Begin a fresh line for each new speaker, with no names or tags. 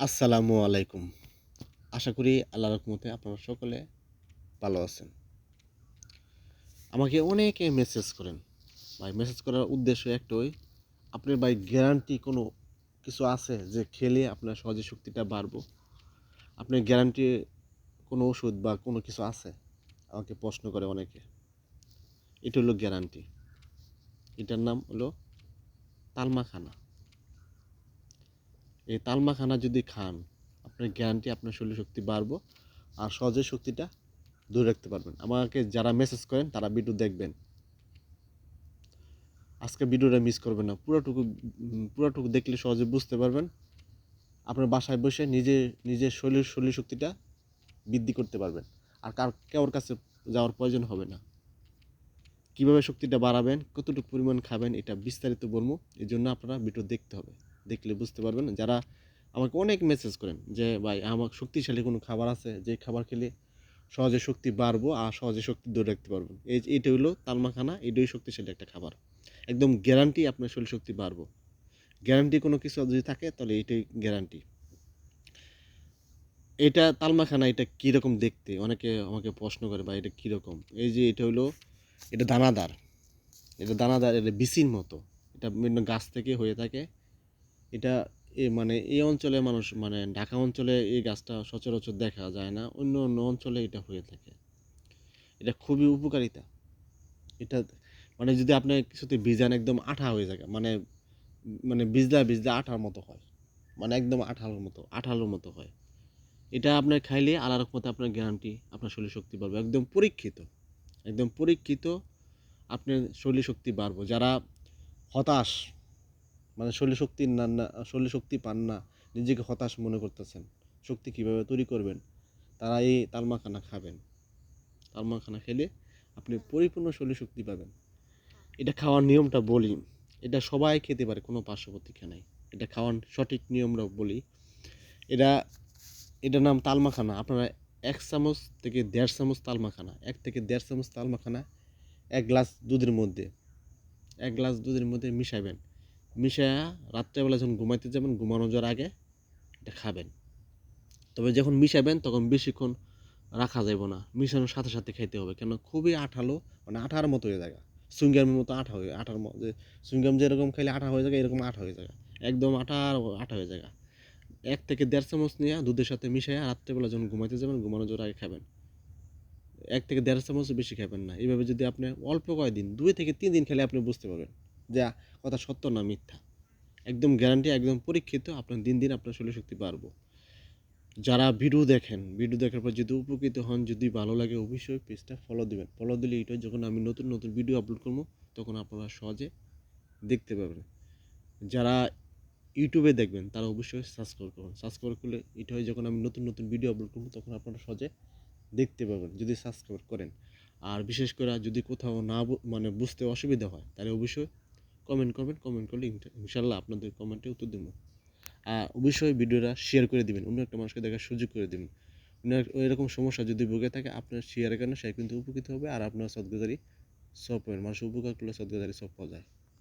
আসসালামু আলাইকুম। আশা করি আল্লাহ রকমতে আপনারা সকলে ভালো আছেন। আমাকে অনেকে মেসেজ করেন। ভাই মেসেজ করার উদ্দেশ্য একটাই, আপনার ভাই গ্যারান্টি কোনো কিছু আছে যে খেলে আপনার সহজে শক্তিটা বাড়বো? আপনার গ্যারান্টি কোনো ওষুধ বা কোনো কিছু আছে? আমাকে প্রশ্ন করে অনেকে। এটা হলো গ্যারান্টি এটার নাম হলো তালমাখানা। এই তালমাখানা যদি খান, আপনার গ্যারান্টি আপনার শরীর শক্তি বাড়বো আর সহজে শক্তিটা দূরে রাখতে পারবেন। আমাকে যারা মেসেজ করেন, তারা ভিডিও দেখবেন। আজকে ভিডিওটা মিস করবেন না। পুরোটুকু পুরোটুকু দেখলে সহজে বুঝতে পারবেন। আপনার বাসায় বসে নিজে, নিজের শরীর শরীর শক্তিটা বৃদ্ধি করতে পারবেন। আর কার কেউর কাছে যাওয়ার প্রয়োজন হবে না। কীভাবে শক্তিটা বাড়াবেন, কতটুকু পরিমাণ খাবেন, এটা বিস্তারিত বলব। এই জন্য আপনারা ভিডিও দেখতে হবে। দেখলে বুঝতে পারবেন। যারা আমাকে অনেক মেসেজ করেন যে, ভাই, আমার শক্তিশালী কোনো খাবার আছে, যে খাবার খেলে সহজে শক্তি বাড়বো আর সহজে শক্তি ধরে রাখতে পারব। এই এটা হলো তালমাখানা, এটাই শক্তিশালী একটা খাবার। একদম গ্যারান্টি আপনার শরীর শক্তি বাড়বো। গ্যারান্টি কোনো কিছু যদি থাকে, তাহলে এটাই গ্যারান্টি এটা তালমাখানা, এটা কীরকম দেখতে? অনেকে আমাকে প্রশ্ন করে বা এটা কীরকম? এই যে, এটা হলো, এটা দানাদার। এটা দানাদার, এটা বিচির মতো। এটা বিভিন্ন গাছ থেকে হয়ে থাকে। এটা এ মানে এই অঞ্চলে মানুষ মানে ঢাকা অঞ্চলে এই গাছটা সচরাচর দেখা যায় না, অন্য অন্য অঞ্চলে এটা হয়ে থাকে। এটা খুবই উপকারিতা। এটা মানে যদি আপনি কিছুতে বীজান একদম আঠা হয়ে যায় মানে মানে বিজলা বিজলা আঠার মতো হয় মানে একদম আঠালোর মতো আঠালোর মতো হয়। এটা আপনার খাইলে আলার রকমতে আপনার গ্যারান্টি, আপনার শরীর শক্তি বাড়বে, একদম পরীক্ষিত একদম পরীক্ষিত আপনার শরীর শক্তি বাড়বো। যারা হতাশ মানে শরীর শক্তি না না, শরীর শক্তি পান না, নিজেকে হতাশ মনে করতেছেন। শক্তি কীভাবে তৈরি করবেন? তারা এই তালমাখানা খাবেন। তালমাখানা খেলে আপনি পরিপূর্ণ শরীর শক্তি পাবেন। এটা খাওয়ার নিয়মটা বলি। এটা সবাই খেতে পারে, কোনো পার্শ্ব প্রতিক্রিয়া নাই। এটা খাওয়ার সঠিক নিয়মটা বলি। এটা এটার নাম তালমাখানা। আপনারা এক চামচ থেকে দেড় চামচ তালমাখানা, এক থেকে দেড় চামচ তালমাখানা এক গ্লাস দুধের মধ্যে, এক গ্লাস দুধের মধ্যে মিশাবেন। মিশায়া রাত্রেবেলা যখন ঘুমাইতে যাবেন ঘুমানো যাওয়ার আগে এটা খাবেন। তবে যখন মিশাবেন, তখন বেশিক্ষণ রাখা যাবে না। মিশানোর সাথে সাথে খেতে হবে। কেন খুবই আঠালো মানে আঠার মতো হয়ে যায় সুইংগামের মতো আঠা হয়ে, আঠার যে সুইংগাম যেরকম খাইলে আঠা হয়ে যায় এরকম আঠা হয়ে যায় একদম আঠা আর আঠা হয়ে যায় এক থেকে দেড় চামচ নিয়ে দুধের সাথে মিশিয়ে রাত্রেবেলা যখন ঘুমাইতে যাবেন ঘুমানো জোর আগে খাবেন। এক থেকে দেড় চামচ বেশি খাবেন না। এইভাবে যদি আপনি অল্প কয়েকদিন দুই থেকে তিন দিন খেলে আপনি বুঝতে পারবেন। যে কথা সত্য না মিথ্যা। একদম গ্যারান্টি একদম পরীক্ষিত আপনার দিন দিন আপনার শরীর শক্তি বাড়বো। যারা ভিডিও দেখেন ভিডিও দেখার পর যদি উপকৃত হন, যদি ভালো লাগে অবশ্যই পেজটা ফলো দিবেন। ফলো দিলে এটা যখন আমি নতুন নতুন ভিডিও আপলোড করব, তখন আপনারা সহজে দেখতে পাবেন। যারা ইউটিউবে দেখবেন, তারা অবশ্যই সাবস্ক্রাইব করবেন। সাবস্ক্রাইব করলে এটা হয় যখন আমি নতুন নতুন ভিডিও আপলোড করব, তখন আপনারা সহজে দেখতে পাবেন, যদি সাবস্ক্রাইব করেন। আর বিশেষ করে যদি কোথাও না মানে বুঝতে অসুবিধা হয়, তাহলে অবশ্যই কমেন্ট করবেন কমেন্ট করলে ইনশা- ইনশাল্লাহ আপনাদের কমেন্টে উত্তর দেবো। আর অবশ্যই ভিডিওটা শেয়ার করে দিবেন। অন্য একটা মানুষকে দেখার সুযোগ করে দিবেন। এরকম সমস্যা যদি ভুগে থাকে, আপনার শেয়ারের কারণে সে কিন্তু উপকৃত হবে। আর আপনার সদগুজারি সব পাবেন মানুষ উপকার করলে সদগুজারি সব পাওয়া যায়।